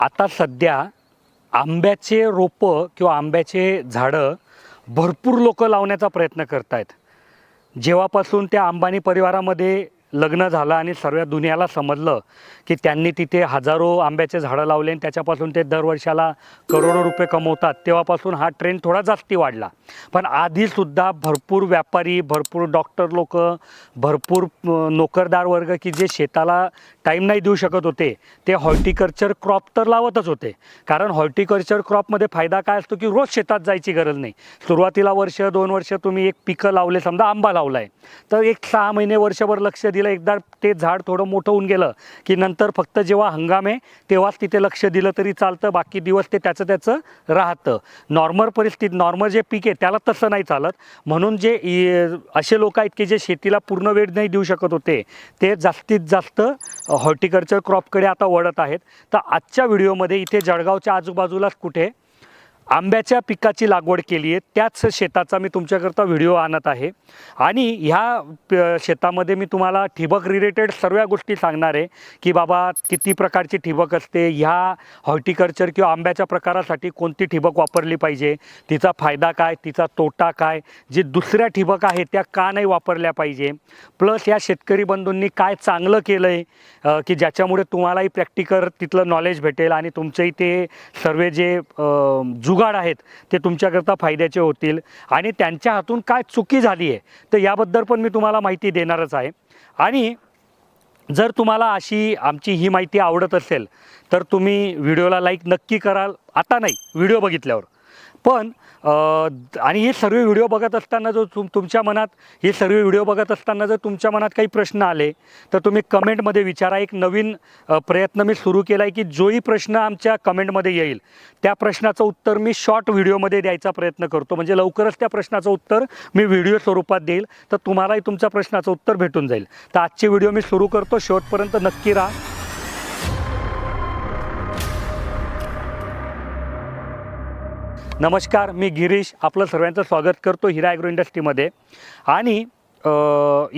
आता सध्या आंब्याचे रोपं किंवा आंब्याचे झाडं भरपूर लोक लावण्याचा प्रयत्न करत आहेत जेव्हापासून त्या अंबानी परिवारामध्ये लग्न झालं आणि सर्व दुनियाला समजलं की त्यांनी तिथे हजारो आंब्याचे झाडं लावले आणि त्याच्यापासून ते दरवर्षाला करोडो रुपये कमवतात. तेव्हापासून हा ट्रेंड थोडा जास्ती वाढला. पण आधीसुद्धा भरपूर व्यापारी भरपूर डॉक्टर लोक भरपूर नोकरदार वर्ग की जे शेताला टाईम नाही देऊ शकत होते ते हॉर्टिकल्चर क्रॉप तर लावतच होते. कारण हॉर्टिकल्चर क्रॉपमध्ये फायदा काय असतो की रोज शेतात जायची गरज नाही. सुरुवातीला वर्ष दोन वर्ष तुम्ही एक पिकं लावले समजा आंबा लावला आहे तर एक सहा महिने वर्षभर लक्ष दिलं एकदा ते झाड थोडं मोठं होऊन गेलं की नंतर फक्त जेव्हा हंगाम आहे तेव्हाच तिथे लक्ष दिलं तरी चालतं बाकी दिवस ते त्याचं त्याचं राहतं. नॉर्मल परिस्थिती नॉर्मल जे पीक आहे त्याला तसं नाही चालत. म्हणून जे असे लोक आहेत की जे शेतीला पूर्ण वेळ नाही देऊ शकत होते ते जास्तीत जास्त हॉर्टिकल्चर क्रॉपकडे आता वळत आहेत. तर आजच्या व्हिडिओमध्ये इथे जळगावच्या आजूबाजूलाच कुठे आंब्याच्या पिकाची लागवड केली आहे. त्याच शेताचा मी तुमच्याकरता व्हिडिओ आणत आहे. आणि ह्या शेतामध्ये मी तुम्हाला ठिबक रिलेटेड सर्व गोष्टी सांगणार आहे की बाबा किती प्रकारची ठिबक असते ह्या हॉर्टिकल्चर किंवा आंब्याच्या प्रकारासाठी कोणती ठिबक वापरली पाहिजे तिचा फायदा काय तिचा तोटा काय जे दुसऱ्या ठिबक आहेत त्या का नाही वापरल्या पाहिजे. प्लस या शेतकरी बंधूंनी काय चांगलं केलं आहे की ज्याच्यामुळे तुम्हालाही प्रॅक्टिकल तिथलं नॉलेज भेटेल आणि तुमचंही ते सर्व जे अ, जुगाड आहेत ते तुमच्याकरता फायद्याचे होतील. आणि त्यांच्या हातून काय चुकी झाली आहे तर याबद्दल पण मी तुम्हाला माहिती देणारच आहे. आणि जर तुम्हाला अशी आमची ही माहिती आवडत असेल तर तुम्ही व्हिडिओला लाईक नक्की कराल. आता नाही व्हिडिओ बघितल्यावर. पण आणि हे सर्व व्हिडिओ बघत असताना जो तुम तुमच्या मनात हे सर्व व्हिडिओ बघत असताना जर तुमच्या मनात काही प्रश्न आले तर तुम्ही कमेंटमध्ये विचारा. एक नवीन प्रयत्न मी सुरू केला आहे की जोही प्रश्न आमच्या कमेंटमध्ये येईल. त्या प्रश्नाचं उत्तर मी शॉर्ट व्हिडिओमध्ये द्यायचा प्रयत्न करतो. म्हणजे लवकरच त्या प्रश्नाचं उत्तर मी व्हिडिओ स्वरूपात देईल. तर तुम्हालाही तुमच्या प्रश्नाचं उत्तर भेटून जाईल. तर आजचे व्हिडिओ मी सुरू करतो. शेवटपर्यंत नक्की राहा. नमस्कार मी गिरीश. आपलं सर्वांचं स्वागत करतो हिरा ॲग्रो इंडस्ट्रीमध्ये आणि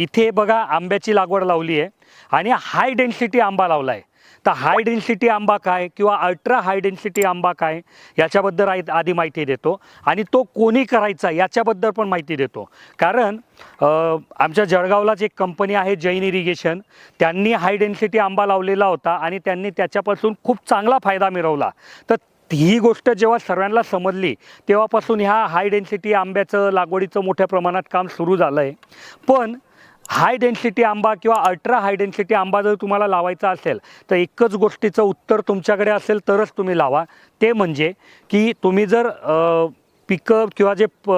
इथे बघा आंब्याची लागवड लावली आहे. आणि हाय डेन्सिटी आंबा लावला आहे तर हाय डेन्सिटी आंबा काय किंवा अल्ट्रा हाय डेन्सिटी आंबा काय याच्याबद्दल आई आधी माहिती देतो. आणि तो कोणी करायचा याच्याबद्दल पण माहिती देतो. कारण आमच्या जळगावलाच एक कंपनी आहे जैन इरिगेशन त्यांनी हाय डेन्सिटी आंबा लावलेला होता आणि त्यांनी त्याच्यापासून खूप चांगला फायदा मिळवला. तर ही गोष्ट जेव्हा सर्वांना समजली तेव्हापासून ह्या हाय डेन्सिटी आंब्याचं लागवडीचं मोठ्या प्रमाणात काम सुरू झालं आहे पण हाय डेन्सिटी आंबा किंवा अल्ट्रा हाय डेन्सिटी आंबा जर तुम्हाला लावायचा असेल तर एकच गोष्टीचं उत्तर तुमच्याकडे असेल तरच तुम्ही लावा. ते म्हणजे की तुम्ही जर पिकं किंवा जे प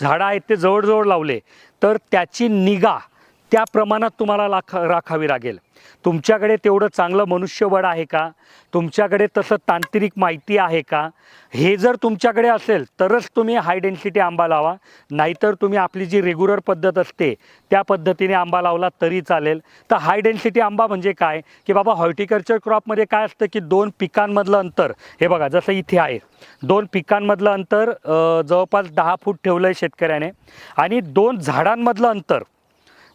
झाडं आहेत ते जवळजवळ लावले तर त्याची निगा त्या प्रमाणात तुम्हाला लाख राखावी लागेल. तुमच्याकडे तेवढं चांगलं मनुष्यबळ आहे का? तुमच्याकडे तसं तांत्रिक माहिती आहे का? हे जर तुमच्याकडे असेल तरच तुम्ही हाय डेन्सिटी आंबा लावा. नाहीतर तुम्ही आपली जी रेग्युलर पद्धत असते त्या पद्धतीने आंबा लावला तरी चालेल. तर हाय डेन्सिटी आंबा म्हणजे काय? की बाबा हॉर्टिकल्चर क्रॉपमध्ये काय असतं की दोन पिकांमधलं अंतर हे बघा जसं इथे आहे. दोन पिकांमधलं अंतर जवळपास दहा फूट ठेवलं आहे शेतकऱ्याने. आणि दोन झाडांमधलं अंतर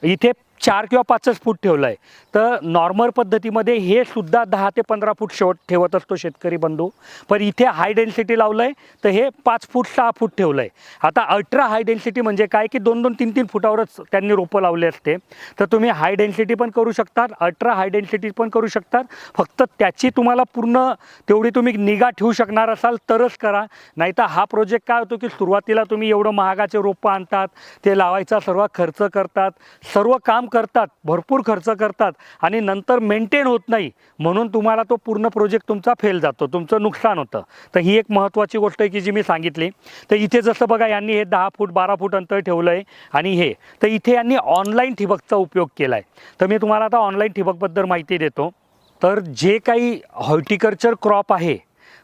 इथे चार किंवा पाचच फूट ठेवलं आहे तर नॉर्मल पद्धतीमध्ये हे सुद्धा दहा ते पंधरा फूट शेवट ठेवत असतो शेतकरी बंधू. पण इथे हाय डेन्सिटी लावलं आहे तर हे पाच फूट सहा फूट ठेवलं आहे आता अल्ट्रा हाय डेन्सिटी म्हणजे काय? की दोन दोन तीन तीन फुटावरच त्यांनी रोपं लावले असते. तर तुम्ही हाय डेन्सिटी पण करू शकतात अल्ट्रा हाय डेन्सिटी पण करू शकतात. फक्त त्याची तुम्हाला पूर्ण तेवढी तुम्ही निगा ठेवू शकणार असाल तरच करा. नाहीतर हा प्रोजेक्ट काय होतो की सुरुवातीला तुम्ही एवढं महागाचे रोपं आणतात ते लावायचा सर्व खर्च करतात. सर्व काम करतात भरपूर खर्च करतात आणि नंतर मेंटेन होत नाही म्हणून तुम्हाला तो पूर्ण प्रोजेक्ट तुमचा फेल जातो तुमचं नुकसान होतं. तर ही एक महत्त्वाची गोष्ट आहे की जी मी सांगितली. तर इथे जसं बघा यांनी हे दहा फूट बारा फूट अंतर ठेवलं आहे आणि हे. तर इथे यांनी ऑनलाईन ठिबकचा उपयोग केला आहे तर मी तुम्हाला आता ऑनलाईन ठिबकबद्दल माहिती देतो. तर जे काही हॉर्टिकल्चर क्रॉप आहे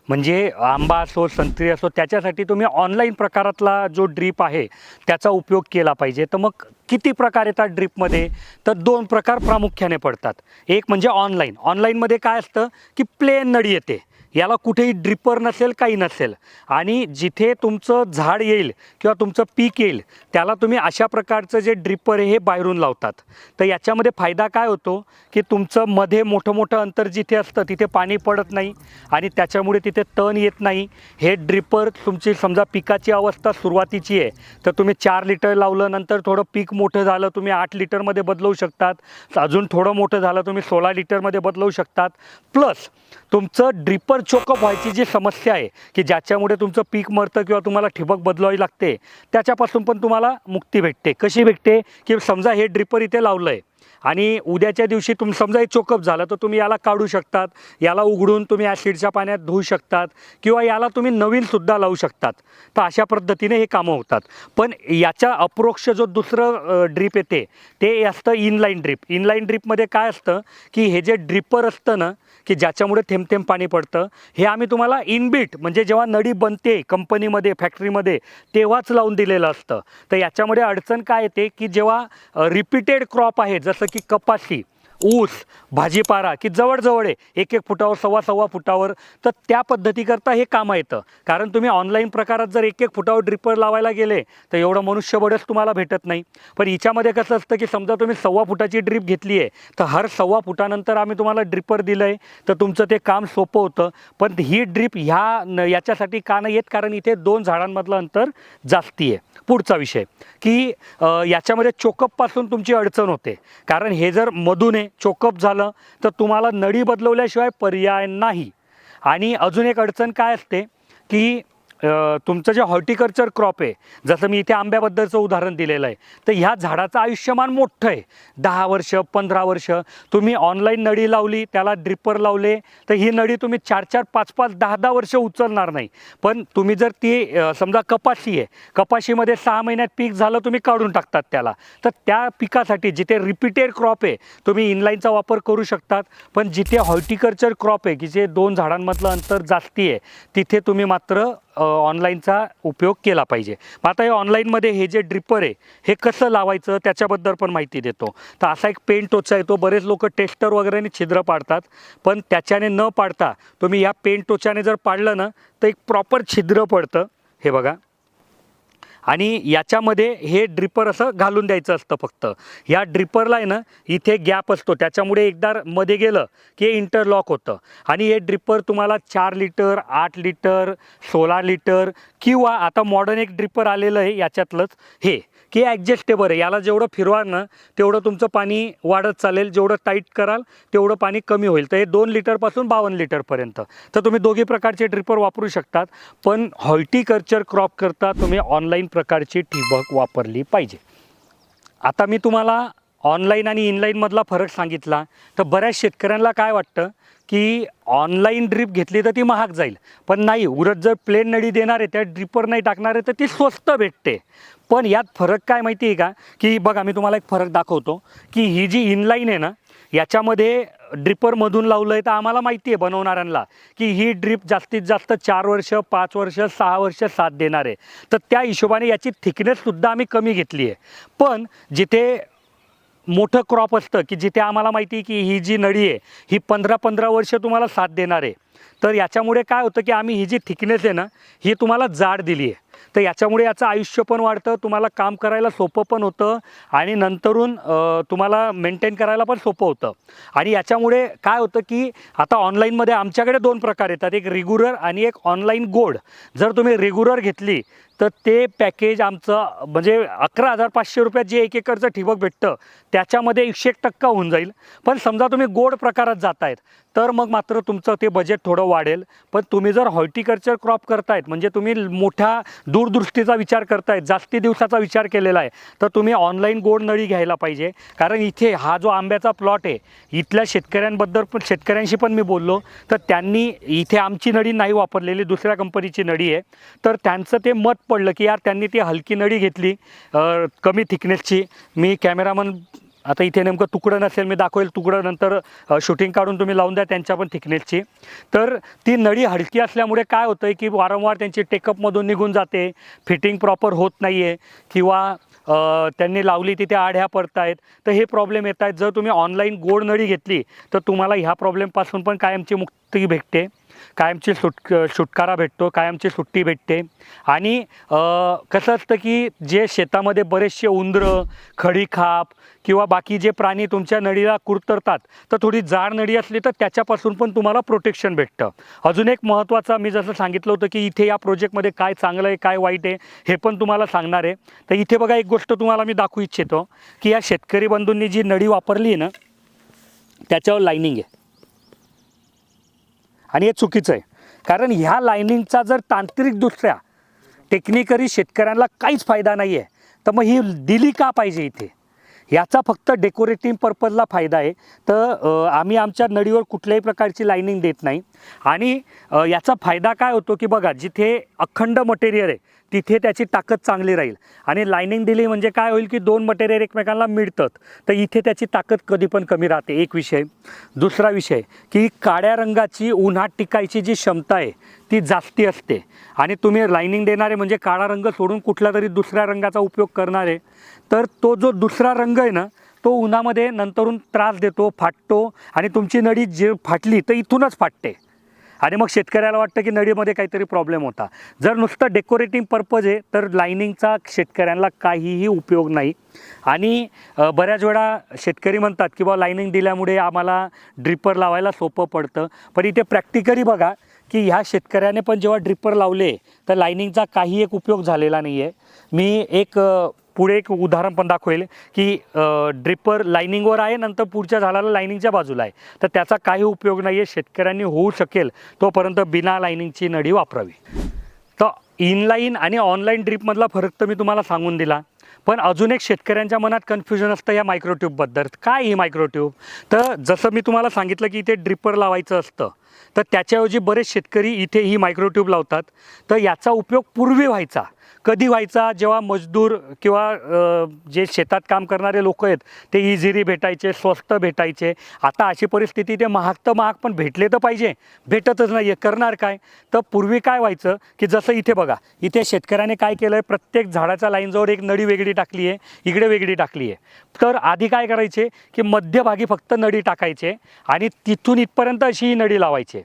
म्हणजे आंबा असो संत्री असो त्याच्यासाठी तुम्ही ऑनलाईन प्रकारातला जो ड्रीप आहे त्याचा उपयोग केला पाहिजे. तर मग किती प्रकार येतात ड्रीपमध्ये तर दोन प्रकार प्रामुख्याने पडतात. एक म्हणजे ऑनलाईन ऑनलाईनमध्ये काय असतं? की प्लेन नळी येते. याला कुठेही ड्रिपर नसेल काही नसेल. आणि जिथे तुमचं झाड येईल किंवा तुमचं पीक येईल त्याला तुम्ही अशा प्रकारचं जे ड्रिपर आहे हे बाहेरून लावतात. तर याच्यामध्ये फायदा काय होतो? की तुमचं मध्ये मोठं मोठं अंतर जिथे असतं तिथे पाणी पडत नाही आणि त्याच्यामुळे तिथे तण येत नाही. हे ड्रिपर तुमची समजा पिकाची अवस्था सुरुवातीची आहे तर तुम्ही चार लिटर लावलं नंतर थोडं पीक मोठं झालं तुम्ही आठ लिटरमध्ये बदलवू शकतात. अजून थोडं मोठं झालं तुम्ही सोळा लिटरमध्ये बदलवू शकतात. प्लस तुमचं ड्रिपर चोकअप व्हायची जी समस्या आहे की ज्याच्यामुळे तुमचं पीक मरतं किंवा तुम्हाला ठिबक बदलावी लागते त्याच्यापासून पण तुम्हाला मुक्ती भेटते. कशी भेटते? की समजा हे ड्रिपर इथे लावलं आहे आणि उद्याच्या दिवशी तुम समजा हे चोकअप झालं तर तुम्ही याला काढू शकतात याला उघडून तुम्ही ॲसिडच्या पाण्यात धुवू शकतात किंवा याला तुम्ही नवीनसुद्धा लावू शकतात. तर अशा पद्धतीने हे कामं होतात. पण याच्या अप्रोक्ष जो दुसरं ड्रीप येते ते असतं इनलाईन ड्रीप इनलाईन ड्रीपमध्ये काय असतं की हे जे ड्रिपर असतं ना की ज्याच्यामुळे थेंब थेंब पाणी पडतं हे आम्ही तुम्हाला इनबीट म्हणजे जेव्हा नडी बनते कंपनीमध्ये फॅक्टरीमध्ये तेव्हाच लावून दिलेलं असतं. तर याच्यामध्ये अडचण काय येते की जेव्हा रिपीटेड क्रॉप आहे जसं की कपाशी ऊस भाजीपाला की जवळजवळ आहे एक एक फुटावर सव्वा सव्वा फुटावर तर त्या पद्धतीकरता हे कामं येतं. कारण तुम्ही ऑनलाईन प्रकारात जर एक एक फुटावर ड्रिपर लावायला गेले तर एवढं मनुष्यबळच तुम्हाला भेटत नाही. पण हिच्यामध्ये कसं असतं की समजा तुम्ही सव्वा फुटाची ड्रीप घेतली आहे तर हर सव्वा फुटानंतर आम्ही तुम्हाला ड्रिपर दिलं आहे तर तुमचं ते काम सोपं होतं. पण ही ड्रीप ह्या न याच्यासाठी का नाही येत? कारण इथे दोन झाडांमधलं अंतर जास्ती आहे. पुढचा विषय की याच्यामध्ये चोकअपपासून तुमची अडचण होते. कारण हे जर मधून आहे चोकअप झालं तर तुम्हाला नळी बदलवल्याशिवाय पर्याय नाही. आणि अजून एक अडचण काय असते की तुमचं जे हॉर्टिकल्चर क्रॉप आहे जसं मी इथे आंब्याबद्दलचं उदाहरण दिलेलं आहे तर ह्या झाडाचं आयुष्यमान मोठं आहे. दहा वर्ष पंधरा वर्ष तुम्ही ऑनलाईन नळी लावली त्याला ड्रिपर लावले तर ही नळी तुम्ही चार चार पाच पाच दहा दहा वर्ष उचलणार नाही. पण तुम्ही जर ती समजा कपाशी आहे कपाशीमध्ये सहा महिन्यात पीक झालं तुम्ही काढून टाकतात त्याला. तर त्या पिकासाठी जिथे रिपीटेड क्रॉप आहे तुम्ही इनलाईनचा वापर करू शकतात. पण जिथे हॉर्टिकल्चर क्रॉप आहे की जे दोन झाडांमधलं अंतर जास्ती आहे तिथे तुम्ही मात्र ऑनलाईनचा उपयोग केला पाहिजे. मग आता हे ऑनलाईनमध्ये हे जे ड्रिपर आहे हे कसं लावायचं त्याच्याबद्दल पण माहिती देतो. तर असा एक पेन टोचा येतो. बरेच लोक टेस्टर वगैरेने छिद्र पाडतात पण त्याच्याने न पाडता तुम्ही या पेंट टोचाने जर पाडलं ना तर एक प्रॉपर छिद्र पडतं. हे बघा. आणि याच्यामध्ये हे ड्रिपर असं घालून द्यायचं असतं फक्त. ह्या ड्रिपरला आहे ना इथे गॅप असतो. त्याच्यामुळे एकदा मध्ये गेलं की इंटरलॉक होतं. आणि हे ड्रिपर तुम्हाला चार लिटर आठ लिटर सोळा लिटर किंवा आता मॉडर्न एक ड्रिपर आलेलं आहे याच्यातलंच हे. की ॲडजस्टेबल आहे. याला जेवढं फिरवाल ना तेवढं तुमचं पाणी वाढत चालेल. जेवढं टाईट कराल तेवढं पाणी कमी होईल. तर हे दोन लिटरपासून बावन्न लिटरपर्यंत तर तुम्ही दोघी प्रकारचे ड्रिपर वापरू शकतात. पण हॉर्टिकल्चर क्रॉप करता तुम्ही ऑनलाईन प्रकारची ठिबक वापरली पाहिजे. आता मी तुम्हाला ऑनलाईन आणि इनलाईनमधला फरक सांगितला. तर बऱ्याच शेतकऱ्यांना काय वाटतं? की ऑनलाईन ड्रीप घेतली तर ती महाग जाईल. पण नाही उरत जर प्लेन नळी देणार आहे त्या ड्रिपर नाही टाकणार आहे तर ती स्वस्त भेटते. पण यात फरक काय माहिती आहे का? की बघा मी तुम्हाला एक फरक दाखवतो की ही जी इनलाईन आहे ना याच्यामध्ये ड्रिपरमधून लावलं आहे तर आम्हाला माहिती आहे बनवणाऱ्यांना की ही ड्रीप जास्तीत जास्त चार वर्ष पाच वर्ष सहा वर्ष साथ देणार आहे. तर त्या हिशोबाने याची थिकनेससुद्धा आम्ही कमी घेतली आहे. पण जिथे मोठं क्रॉप असतं की जिथे आम्हाला माहिती आहे की ही जी नळी आहे ही पंधरा पंधरा वर्ष तुम्हाला साथ देणार आहे. तर याच्यामुळे काय होतं की आम्ही ही जी थिकनेस आहे ना ही तुम्हाला जाड दिली आहे. तर याच्यामुळे याचं आयुष्य पण वाढतं तुम्हाला काम करायला सोपं पण होतं आणि नंतरून तुम्हाला मेंटेन करायला पण सोपं होतं. आणि याच्यामुळे काय होतं की आता ऑनलाईनमध्ये आमच्याकडे दोन प्रकार येतात एक रेग्युलर आणि एक ऑनलाईन गोड. जर तुम्ही रेग्युलर घेतली तर ते पॅकेज आमचं म्हणजे अकरा हजार पाचशे रुपयात जे एक एकरचं ठिबक भेटतं त्याच्यामध्ये एकशे एक टक्का होऊन जाईल. पण समजा तुम्ही गोड प्रकारात जातायत तर मग मात्र तुमचं ते बजेट थोडं वाढेल. पण तुम्ही जर हॉर्टिकल्चर क्रॉप करतायत म्हणजे तुम्ही मोठ्या दूरदृष्टीचा विचार करतायत जास्ती दिवसाचा विचार केलेला आहे तर तुम्ही ऑनलाईन गोड नळी घ्यायला पाहिजे. कारण इथे हा जो आंब्याचा प्लॉट आहे इथल्या शेतकऱ्यांबद्दल पण शेतकऱ्यांशी पण मी बोललो तर त्यांनी इथे आमची नळी नाही वापरलेली दुसऱ्या कंपनीची नळी आहे. तर त्यांचं ते मत पडलं की यार त्यांनी ती हलकी नळी घेतली कमी थिकनेसची मी कॅमेरामन आता इथे नेमकं तुकडं नसेल मी दाखवेल तुकडं नंतर शूटिंग काढून तुम्ही लावून द्या त्यांच्या पण थिकनेसची तर ती नळी हलकी असल्यामुळे काय होतं आहे की वारंवार त्यांची टेकअपमधून निघून जाते फिटिंग प्रॉपर होत नाही आहे किंवा त्यांनी लावली तिथे आढ्या पडत आहेत तर हे प्रॉब्लेम येत आहेत जर तुम्ही ऑनलाईन गोड नळी घेतली तर तुम्हाला ह्या प्रॉब्लेमपासून पण कायमची मुक्ती भेटते. कायमची सुट सुटकारा भेटतो कायमची सुट्टी भेटते. आणि कसं असतं की जे शेतामध्ये बरेचसे उंदरं खडीखाप किंवा बाकी जे प्राणी तुमच्या नळीला कुरतरतात तर थोडी जाड नळी असली तर त्याच्यापासून पण तुम्हाला प्रोटेक्शन भेटतं. अजून एक महत्त्वाचा मी जसं सांगितलं होतं की इथे या प्रोजेक्टमध्ये काय चांगलं आहे काय वाईट आहे हे पण तुम्हाला सांगणार आहे. तर इथे बघा एक गोष्ट तुम्हाला मी दाखवू इच्छितो की या शेतकरी बंधूंनी जी नळी वापरली आहे ना त्याच्यावर लाईनिंग आहे. आणि हे चुकीचं आहे. कारण ह्या लाईनिंगचा जर तांत्रिकदृष्ट्या टेक्निकली शेतकऱ्यांना काहीच फायदा नाही आहे तर मग ही दिली का पाहिजे इथे? याचा फक्त डेकोरेटिव्ह पर्पजला फायदा आहे. तर आम्ही आमच्या नळीवर कुठल्याही प्रकारची लाईनिंग देत नाही. आणि याचा फायदा काय होतो की बघा जिथे अखंड मटेरियल आहे तिथे त्याची ताकद चांगली राहील. आणि लाईनिंग दिली म्हणजे काय होईल की दोन मटेरियल एकमेकांना मिळतात. तर इथे त्याची ताकद कधी पण कमी राहते. एक विषय. दुसरा विषय की काळ्या रंगाची उन्हात टिकायची जी क्षमता आहे ती जास्ती असते. आणि तुम्ही लाईनिंग देणारे म्हणजे काळा रंग सोडून कुठला तरी दुसऱ्या रंगाचा उपयोग करणारे तर तो जो दुसरा रंग आहे ना तो उन्हामध्ये नंतरून त्रास देतो फाटतो आणि तुमची नळी जे फाटली तर इथूनच फाटते. आणि मग शेतकऱ्याला वाटतं की नळीमध्ये काहीतरी प्रॉब्लेम होता. जर नुसतं डेकोरेटिव्ह पर्पज आहे तर लाईनिंगचा शेतकऱ्यांना काहीही उपयोग नाही. आणि बऱ्याच वेळा शेतकरी म्हणतात की बा लाईनिंग दिल्यामुळे आम्हाला ड्रिपर लावायला सोपं पडतं. पण इथे प्रॅक्टिकली बघा की ह्या शेतकऱ्याने पण जेव्हा ड्रिपर लावले तर लाईनिंगचा काही एक उपयोग झालेला नाही आहे मी एक पुढे एक उदाहरण पण दाखवेल की ड्रिपर लाईनिंगवर आहे नंतर पुढच्या झाडाला लाईनिंगच्या बाजूला आहे. तर त्याचा काही उपयोग नाही आहे शेतकऱ्यांनी होऊ शकेल तोपर्यंत बिना लाईनिंगची नळी वापरावी. तर इनलाईन आणि ऑनलाईन ड्रिपमधला फरक तर मी तुम्हाला सांगून दिला. पण अजून एक शेतकऱ्यांच्या मनात कन्फ्युजन असतं या मायक्रोट्यूबबद्दल काय ही मायक्रोट्यूब तर जसं मी तुम्हाला सांगितलं की इथे ड्रिपर लावायचं असतं. तर त्याच्याऐवजी बरेच शेतकरी इथे ही मायक्रोट्यूब लावतात. तर याचा उपयोग पूर्वी व्हायचा. कधी व्हायचा जेव्हा मजदूर किंवा जे शेतात काम करणारे लोक आहेत ते इझिली भेटायचे स्वस्त भेटायचे. आता अशी परिस्थिती ते महाग तर महाग पण भेटले तर पाहिजे. भेटतच नाही आहे करणार काय? तर पूर्वी काय व्हायचं की जसं इथे बघा इथे शेतकऱ्याने काय केलं आहे प्रत्येक झाडाच्या लाईनजवळ एक नळी वेगळी टाकली आहे इकडे वेगळी टाकली आहे. तर आधी काय करायचे की मध्यभागी फक्त नळी टाकायचे आणि तिथून इथपर्यंत अशी ही नळी लावायचे.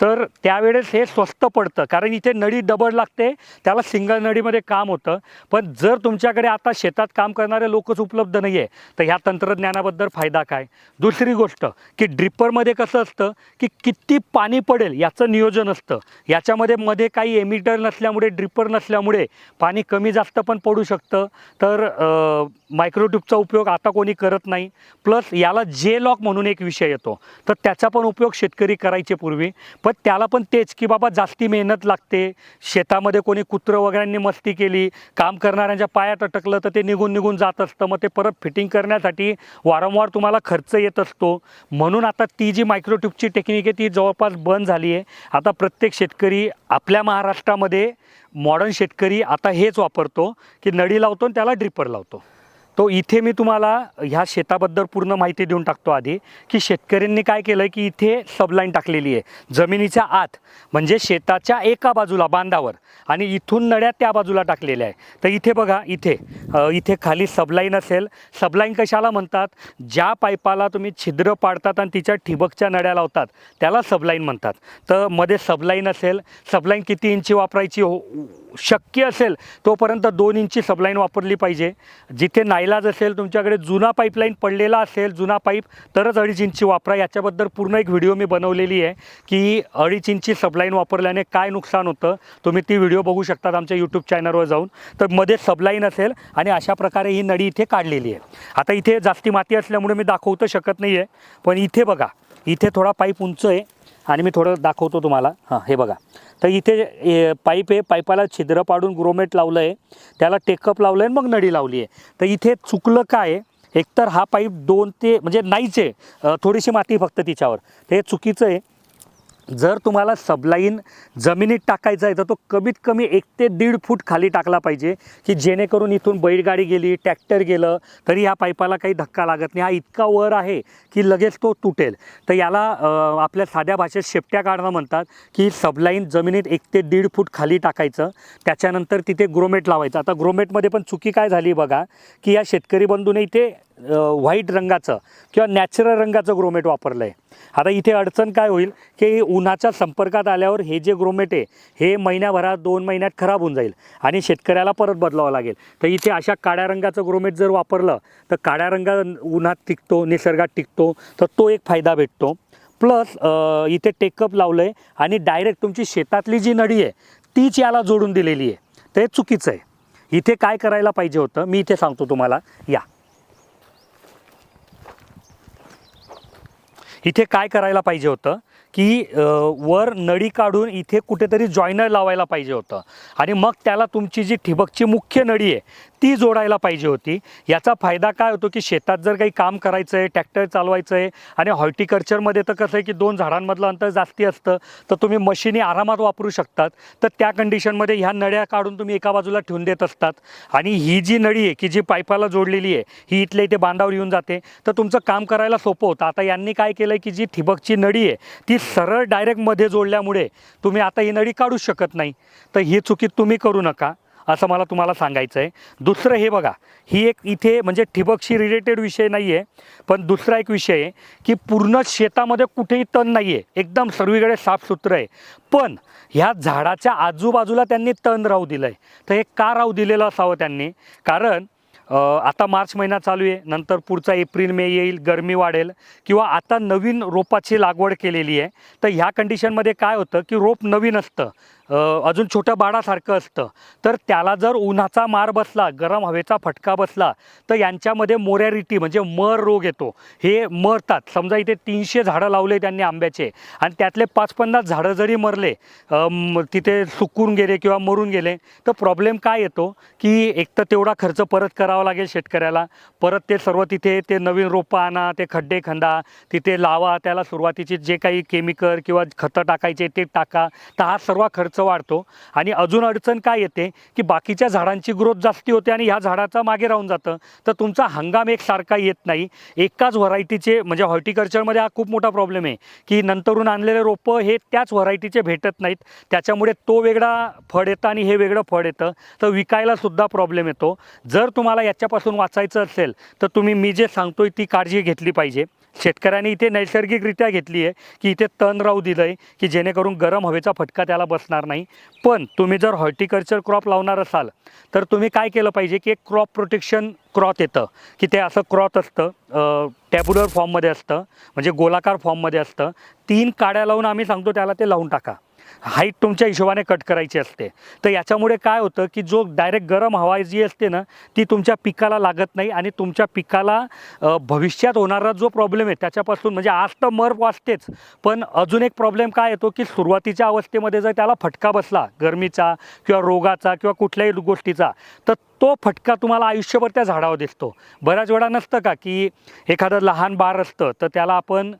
तर त्यावेळेस हे स्वस्त पडतं. कारण इथे नळी डबड लागते त्याला सिंगल नळीमध्ये काम होतं. पण जर तुमच्याकडे आता शेतात काम करणारे लोकच उपलब्ध नाही आहे तर ह्या तंत्रज्ञानाबद्दल फायदा काय? दुसरी गोष्ट की ड्रिपरमध्ये कसं असतं की किती पाणी पडेल याचं नियोजन असतं. याच्यामध्ये मध्ये काही एमिटर नसल्यामुळे ड्रिपर नसल्यामुळे पाणी कमी जास्त पण पडू शकतं. तर मायक्रोट्यूबचा उपयोग आता कोणी करत नाही. प्लस याला जे लॉक म्हणून एक विषय येतो. तर त्याचा पण उपयोग शेतकरी करायचे पूर्वी. पण त्याला पण तेच की बाबा जास्ती मेहनत लागते. शेतामध्ये कोणी कुत्रं वगैरेंनी मस्ती केली काम करणाऱ्यांच्या पायात अटकलं तर ते निघून निघून जात असतं. मग ते परत फिटिंग करण्यासाठी वारंवार तुम्हाला खर्च येत असतो. म्हणून आता ती जी मायक्रोट्यूबची टेक्निक आहे ती जवळपास बंद झाली आहे. आता प्रत्येक शेतकरी आपल्या महाराष्ट्रामध्ये मॉडर्न शेतकरी आता हेच वापरतो की नळी लावतो आणि त्याला ड्रिपर लावतो. तो इथे मी तुम्हाला ह्या शेताबद्दल पूर्ण माहिती देऊन टाकतो आधी की शेतकऱ्यांनी काय केलं की इथे सबलाईन टाकलेली आहे. जमिनीच्या आत म्हणजे शेताच्या एका बाजूला बांधावर आणि इथून नळ्या त्या बाजूला टाकलेल्या आहे. तर इथे बघा इथे इथे खाली सबलाईन असेल. सबलाईन कशाला म्हणतात? ज्या पाईपाला तुम्ही छिद्र पाडतात आणि तिच्या ठिबकच्या नळ्या लावतात त्याला सबलाईन म्हणतात. तर मध्ये सबलाईन असेल. सबलाईन किती इंची वापरायची? हो शक्य असेल तोपर्यंत दोन इंची सबलाईन वापरली पाहिजे. जिथे नाईलाज असेल तुमच्याकडे जुना पाईपलाईन पडलेला असेल जुना पाईप तरच अडीच इंची वापरा. याच्याबद्दल पूर्ण एक व्हिडिओ मी बनवलेली आहे की अडीच इंची सबलाईन वापरल्याने काय नुकसान होतं तुम्ही ती व्हिडिओ बघू शकतात आमच्या यूट्यूब चॅनलवर जाऊन. तर मध्ये सबलाईन असेल आणि अशा प्रकारे ही नळी इथे काढलेली आहे. आता इथे जास्ती माती असल्यामुळे मी दाखवतं शकत नाही आहे पण इथे बघा इथे थोडा पाईप उंच आहे. आणि मी थोडं दाखवतो तुम्हाला. हां हे बघा. तर इथे ए, पाईप आहे पाईपाला छिद्र पाडून ग्रोमेट लावलं आहे त्याला टेकअप लावलं आहे मग नळी लावली आहे. तर इथे चुकलं काय? एकतर हा पाईप दोन ते म्हणजे नाहीच आहे. थोडीशी माती फक्त तिच्यावर. ते चुकीचं आहे. जर तुम्हाला सबलाईन जमिनीत टाकायचा आहे तर तो कमीत कमी एक ते दीड फूट खाली टाकला पाहिजे की जेणेकरून इथून बैलगाडी गेली ट्रॅक्टर गेलं तरी ह्या पाईपाला काही धक्का लागत नाही. हा इतका वर आहे की लगेच तो तुटेल. तर याला आपल्या साध्या भाषेत शेपट्या काढणं म्हणतात की सबलाईन जमिनीत एक ते दीड फूट खाली टाकायचं त्याच्यानंतर तिथे ग्रोमेट लावायचं. आता ग्रोमेटमध्ये पण चुकी काय झाली बघा की या शेतकरी बंधूने इथे व्हाईट रंगाचं किंवा नॅचरल रंगाचं ग्रोमेट वापरलं आहे आता इथे अडचण काय होईल की उन्हाच्या संपर्कात आल्यावर हे जे ग्रोमेट आहे हे महिन्याभरात दोन महिन्यात खराब होऊन जाईल आणि शेतकऱ्याला परत बदलावं लागेल. तर इथे अशा काळ्या रंगाचं ग्रोमेट जर वापरलं तर काळ्या रंगा उन्हात टिकतो निसर्गात टिकतो तर तो एक फायदा भेटतो. प्लस इथे टेकअप लावलं आहे आणि डायरेक्ट तुमची शेतातली जी नडी आहे तीच याला जोडून दिलेली आहे. तर हे चुकीचं आहे. इथे काय करायला पाहिजे होतं मी इथे सांगतो तुम्हाला. या. इथे काय करायला पाहिजे होतं? की वर नळी काढून इथे कुठेतरी जॉईनर लावायला पाहिजे होतं. आणि मग त्याला तुमची जी ठिबकची मुख्य नळी आहे ती जोडायला पाहिजे होती. याचा फायदा काय होतो की शेतात जर काही काम करायचं आहे ट्रॅक्टर चालवायचं आहे आणि हॉर्टिकल्चरमध्ये तर कसं आहे की दोन झाडांमधलं अंतर जास्ती असतं तर तुम्ही मशिनी आरामात वापरू शकतात. तर त्या कंडिशनमध्ये ह्या नळ्या काढून तुम्ही एका बाजूला ठेवून देत असतात. आणि ही जी नळी आहे की जी पाईपाला जोडलेली आहे ही इथल्या इथे बांधावर येऊन जाते. तर तुमचं काम करायला सोपं होतं. आता यांनी काय केलं की जी ठिबकची नळी आहे ती सरळ डायरेक्टमध्ये जोडल्यामुळे तुम्ही आता ही नळी काढूच शकत नाही. तर ही चुकी तुम्ही करू नका असं मला तुम्हाला सांगायचं आहे दुसरं हे बघा ही एक इथे म्हणजे ठिबकशी रिलेटेड विषय नाही आहे पण दुसरा एक विषय आहे की पूर्ण शेतामध्ये कुठेही तण नाही आहे एकदम सर्वीकडे साफसुथरं आहे. पण ह्या झाडाच्या आजूबाजूला त्यांनी तण राहू दिलं आहे तर हे का राहू दिलेलं असावं त्यांनी? कारण आता मार्च महिना चालू आहे. नंतर पुढचा एप्रिल मे येईल गरमी वाढेल किंवा आता नवीन रोपाची लागवड केलेली आहे. तर ह्या कंडिशनमध्ये काय होतं की रोप नवीन असतं. अजून छोटं बाळासारखं असतं. तर त्याला जर उन्हाचा मार बसला गरम हवेचा फटका बसला तर यांच्यामध्ये मोरॅरिटी म्हणजे मर रोग येतो. हे मरतात. समजा इथे तीनशे झाडं लावले त्यांनी आंब्याचे आणि त्यातले पाच पन्नास झाडं जरी मरले तिथे सुकून गेले किंवा मरून गेले तर प्रॉब्लेम काय येतो? की एक तर तेवढा खर्च परत करावा लागेल शेतकऱ्याला. परत ते सर्व तिथे ते नवीन रोपं आणा ते खड्डे खंदा तिथे लावा त्याला सुरुवातीचे जे काही केमिकल किंवा खतं टाकायचे ते टाका. तर हा सर्व खर्च वाढतो आणि अजून अडचण काय येते की बाकीच्या झाडांची ग्रोथ जास्ती होते आणि ह्या झाडाचा मागे राहून जातं. तर तुमचा हंगाम एकसारखा येत नाही. एकाच व्हरायटीचे म्हणजे हॉर्टिकल्चरमध्ये हा खूप मोठा प्रॉब्लेम आहे की नंतरून आणलेले रोपं हे त्याच व्हरायटीचे भेटत नाहीत. त्याच्यामुळे तो वेगळा फळ येतं आणि हे वेगळं फळ येतं. तर विकायला सुद्धा प्रॉब्लेम येतो. जर तुम्हाला याच्यापासून वाचायचं असेल तर तुम्ही मी जे सांगतोय ती काळजी घेतली पाहिजे. शेतकऱ्यांनी इथे नैसर्गिकरित्या घेतली आहे की इथे तण राहू दिलं आहे की जेणेकरून गरम हवेचा फटका त्याला बसणार नाही. पण तुम्ही जर हॉर्टिकल्चर क्रॉप लावणार असाल तर तुम्ही काय केलं पाहिजे की एक क्रॉप प्रोटेक्शन क्रॉत येतं. की ते असं क्रॉथ असतं टॅब्युलर फॉर्ममध्ये असतं म्हणजे गोलाकार फॉर्ममध्ये असतं. तीन काड्या लावून आम्ही सांगतो त्याला ते लावून टाका. हाईट तुमच्या हिशोबाने कट करायची असते. तर याच्यामुळे काय होतं की जो डायरेक्ट गरम हवा जी असते ना ती तुमच्या पिकाला लागत नाही आणि तुमच्या पिकाला भविष्यात होणारा जो प्रॉब्लेम आहे त्याच्यापासून म्हणजे आज तर मर वाचतेच. पण अजून एक प्रॉब्लेम काय येतो की सुरुवातीच्या अवस्थेमध्ये जर त्याला फटका बसला गरमीचा किंवा रोगाचा किंवा कुठल्याही गोष्टीचा तर तो फटका तुम्हाला आयुष्यभर त्या झाडावर दिसतो. बऱ्याच वेळा नसतं का की एखादं लहान बार असतं तर त्याला आपण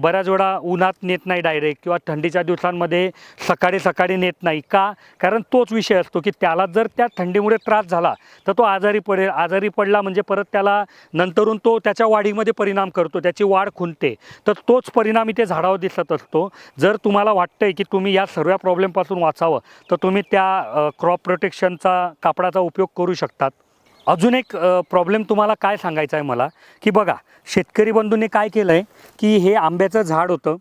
बऱ्याच वेळा उन्हात नेत नाही डायरेक्ट किंवा थंडीच्या दिवसांमध्ये सकाळी सकाळी नेत नाही का? कारण तोच विषय असतो की त्याला जर त्या थंडीमुळे त्रास झाला तर तो आजारी पडेल. आजारी पडला म्हणजे परत त्याला नंतरून तो त्याच्या वाढीमध्ये परिणाम करतो त्याची वाढ खुंटते. तर तोच परिणाम इथे झाडावर दिसत असतो. जर तुम्हाला वाटतंय की तुम्ही या सर्व प्रॉब्लेमपासून वाचावं तर तुम्ही त्या क्रॉप प्रोटेक्शनचा कापडाचा उपयोग करू शकता. शकतात. अजून एक प्रॉब्लेम तुम्हाला काय सांगायचा आहे मला? की बघा शेतकरी बंधूंनी काय केलं आहे की हे आंब्याचं झाड होतं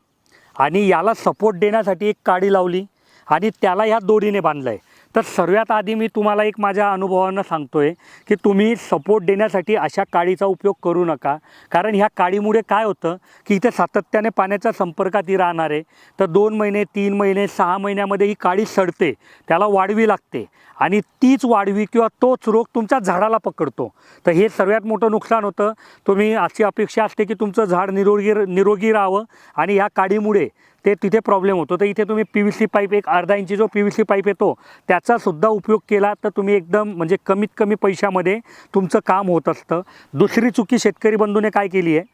आणि याला सपोर्ट देण्यासाठी एक काडी लावली आणि त्याला ह्या दोरीने बांधलं आहे तर सर्वात आधी मी तुम्हाला एक माझ्या अनुभवानं सांगतो आहे की तुम्ही सपोर्ट देण्यासाठी अशा काडीचा उपयोग करू नका. कारण ह्या काडीमुळे काय होतं की इथे सातत्याने पाण्याच्या संपर्कात ही राहणार आहे. तर दोन महिने तीन महिने सहा महिन्यामध्ये ही काडी सडते त्याला वाढवी लागते आणि तीच वाढवी किंवा तोच रोग तुमच्या झाडाला पकडतो. तर हे सर्वात मोठं नुकसान होतं. तुम्ही अशी अपेक्षा असते की तुमचं झाड निरोगी निरोगी राहावं आणि ह्या काडीमुळे ते तिथे प्रॉब्लेम होतो. तर इथे तुम्ही पी व्ही सी पाईप एक अर्धा इंची जो पी व्ही सी पाईप येतो त्याचासुद्धा उपयोग केला तर तुम्ही एकदम म्हणजे कमीत कमी पैशामध्ये तुमचं काम होत असतं. दुसरी चुकी शेतकरी बंधूने काय केली आहे?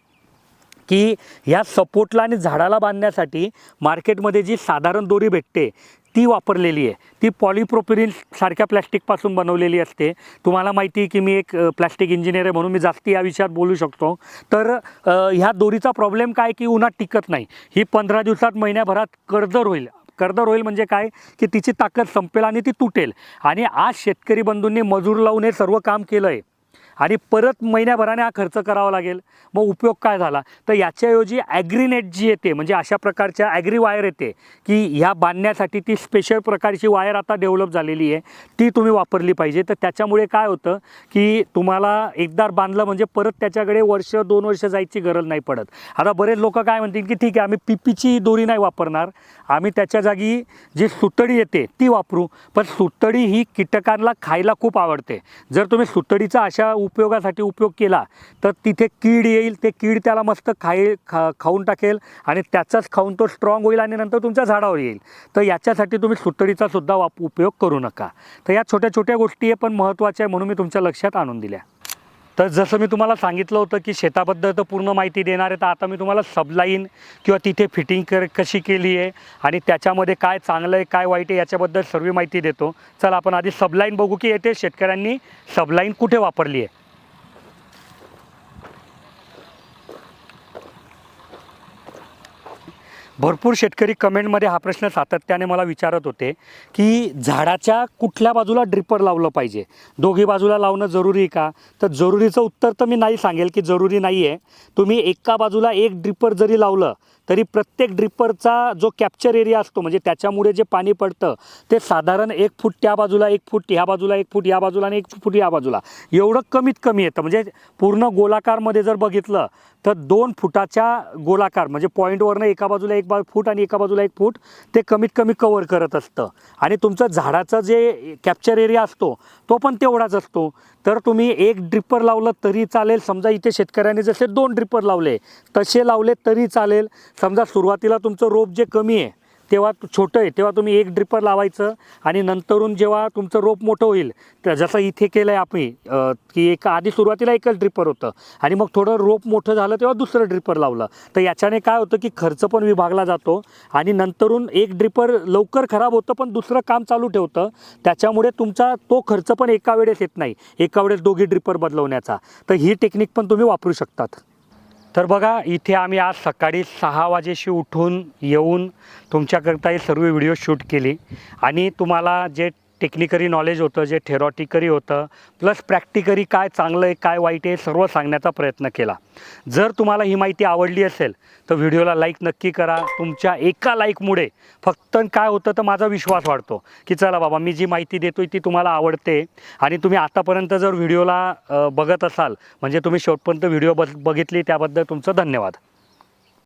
की ह्या सपोर्टला आणि झाडाला बांधण्यासाठी मार्केटमध्ये जी साधारण दोरी भेटते ती वापरलेली आहे. ती पॉलिप्रोपिरिन सारख्या प्लॅस्टिकपासून बनवलेली असते. तुम्हाला माहिती आहे की मी एक प्लॅस्टिक इंजिनियर आहे म्हणून मी जास्ती या विषयात बोलू शकतो. तर ह्या दोरीचा प्रॉब्लेम काय की उन्हात टिकत नाही. ही पंधरा दिवसात महिन्याभरात कर्जर होईल. कर्दर होईल म्हणजे काय? की तिची ताकद संपेल आणि ती तुटेल. आणि आज शेतकरी बंधूंनी मजूर लावून हे सर्व काम केलं आहे आणि परत महिन्याभराने हा खर्च करावा लागेल. मग उपयोग काय झाला? तर याच्याऐवजी ॲग्रीनेट जी येते म्हणजे अशा प्रकारच्या ॲग्री वायर येते की ह्या बांधण्यासाठी ती स्पेशल प्रकारची वायर आता डेव्हलप झालेली आहे ती तुम्ही वापरली पाहिजे. तर त्याच्यामुळे काय होतं की तुम्हाला एकदा बांधलं म्हणजे परत त्याच्याकडे वर्ष दोन वर्ष जायची गरज नाही पडत. आता बरेच लोक काय म्हणतील की ठीक आहे आम्ही पीपीची दोरी नाही वापरणार. आम्ही त्याच्या जागी जी सुतडी येते ती वापरू. पण सुतडी ही कीटकांना खायला खूप आवडते. जर तुम्ही सुतडीचा अशा उपयोगासाठी उपयोग केला तर तिथे कीड येईल ते कीड त्याला मस्त खाई खा खाऊन टाकेल आणि त्याचाच खाऊन तो स्ट्रॉंग होईल आणि नंतर तुमच्या झाडावर येईल. तर याच्यासाठी तुम्ही सुतडीचा सुद्धा वाप उपयोग करू नका. तर या छोट्या छोट्या गोष्टी आहे पण महत्त्वाच्या आहे म्हणून मी तुमच्या लक्षात आणून दिल्या. तर जसं मी तुम्हाला सांगितलं होतं की शेताबद्दल तर पूर्ण माहिती देणार आहे तर आता मी तुम्हाला सबलाईन किंवा तिथे फिटिंग कर कशी केली आहे आणि त्याच्यामध्ये काय चांगलं आहे काय वाईट आहे याच्याबद्दल सर्व माहिती देतो. चला आपण आधी सबलाईन बघू की येथे शेतकऱ्यांनी सबलाईन कुठे वापरली आहे. भरपूर शेतकरी कमेंटमध्ये हा प्रश्न सातत्याने मला विचारत होते की झाडाच्या कुठल्या बाजूला ड्रिपर लावलं पाहिजे? दोघी बाजूला लावणं जरुरी आहे का? तर जरुरीचं उत्तर तर मी नाही सांगेल की जरुरी नाही आहे तुम्ही एका बाजूला एक ड्रिपर जरी लावलं तरी प्रत्येक ड्रिपरचा जो कॅप्चर एरिया असतो म्हणजे त्याच्यामुळे जे पाणी पडतं ते साधारण एक फूट त्या बाजूला एक फूट ह्या बाजूला एक फूट या बाजूला आणि एक फूट या बाजूला. एवढं कमीत कमी येतं. म्हणजे पूर्ण गोलाकारमध्ये जर बघितलं तर दोन फुटाच्या गोलाकार म्हणजे पॉईंटवरनं एका बाजूला एक बा फूट आणि एका बाजूला एक फूट ते कमीत कमी कवर करत असतं. आणि तुमचं झाडाचं जे कॅप्चर एरिया असतो तो पण तेवढाच असतो. तर तुम्ही एक ड्रिपर लावलं तरी चालेल. समजा इथे शेतकऱ्यांनी जसे दोन ड्रिपर लावले तसे लावले तरी चालेल. समजा सुरुवातीला तुमचं रोप जे कमी आहे तेव्हा छोटं आहे तेव्हा तुम्ही एक ड्रिपर लावायचं आणि नंतरून जेव्हा तुमचं रोप मोठं होईल तर जसं इथे केलं आहे आम्ही की एक आधी सुरुवातीला एकच ड्रिपर होतं आणि मग थोडं रोप मोठं झालं तेव्हा दुसरं ड्रिपर लावलं. तर याच्याने काय होतं की खर्च पण विभागला जातो आणि नंतरून एक ड्रिपर लवकर खराब होतं पण दुसरं काम चालू ठेवतं. त्याच्यामुळे तुमचा तो खर्च पण एका वेळेस येत नाही एका वेळेस दोघी ड्रिपर बदलवण्याचा. तर ही टेक्निक पण तुम्ही वापरू शकतात. तर बघा इथे आम्ही आज सकाळी सहा वाजेशी उठून येऊन तुमच्याकरता हे सर्व व्हिडिओ शूट केली. आणि तुम्हाला जे टेक्निकली नॉलेज होतं जे थेरॉटिकली होतं प्लस प्रॅक्टिकली काय चांगलं आहे काय वाईट आहे सर्व सांगण्याचा प्रयत्न केला. जर तुम्हाला ही माहिती आवडली असेल तर व्हिडिओला लाईक नक्की करा. तुमच्या एका लाईकमुळे फक्त काय होतं तर माझा विश्वास वाढतो. की चला बाबा मी जी माहिती देतोय ती तुम्हाला आवडते. आणि तुम्ही आतापर्यंत जर व्हिडिओला बघत असाल म्हणजे तुम्ही शेवटपर्यंत व्हिडिओ बघ बघितली त्याबद्दल तुमचं धन्यवाद.